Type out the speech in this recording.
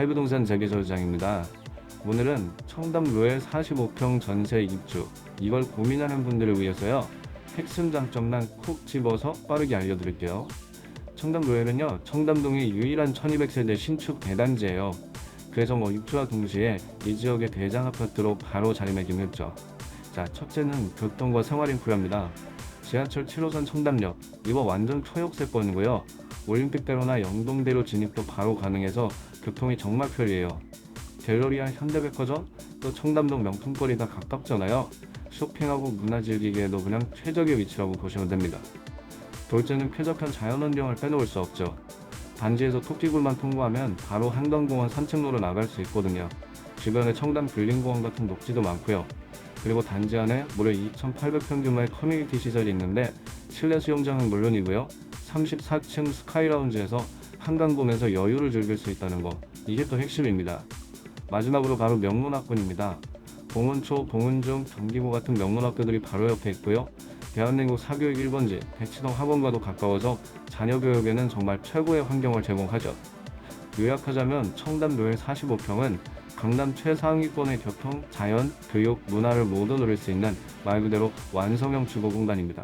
할부동산 재개설장입니다. 오늘은 청담로에 45평 전세 입주 이걸 고민하는 분들을 위해서요. 핵심 장점만 콕 집어서 빠르게 알려드릴게요. 청담로에는요. 청담동의 유일한 1200세대 신축 대단지예요. 그래서 뭐 입주와 동시에 이 지역의 대장 아파트로 바로 자리매김했죠. 자, 첫째는 교통과 생활 인프라입니다. 지하철 7호선 청담역 이거 완전 초역세권이고요. 올림픽대로나 영동대로 진입도 바로 가능해서 교통이 정말 편리해요. 갤러리아 현대백화점 또 청담동 명품거리가 가깝잖아요. 쇼핑하고 문화 즐기기에도 그냥 최적의 위치라고 보시면 됩니다. 둘째는 쾌적한 자연환경을 빼놓을 수 없죠. 단지에서 토끼굴만 통과하면 바로 한강공원 산책로로 나갈 수 있거든요. 주변에 청담 귤링공원 같은 녹지도 많고요. 그리고 단지 안에 무려 2,800평 규모의 커뮤니티 시설이 있는데 실내 수영장은 물론이고요. 34층 스카이라운지에서 한강 보면서 여유를 즐길 수 있다는 거 이게 또 핵심입니다. 마지막으로 바로 명문학군입니다. 봉은초, 봉은중, 경기고 같은 명문학교들이 바로 옆에 있고요. 대한민국 사교육 1번지 대치동 학원과도 가까워서 자녀 교육에는 정말 최고의 환경을 제공하죠. 요약하자면 청담도의 45평은 강남 최상위권의 교통, 자연, 교육, 문화를 모두 누릴 수 있는 말 그대로 완성형 주거 공간입니다.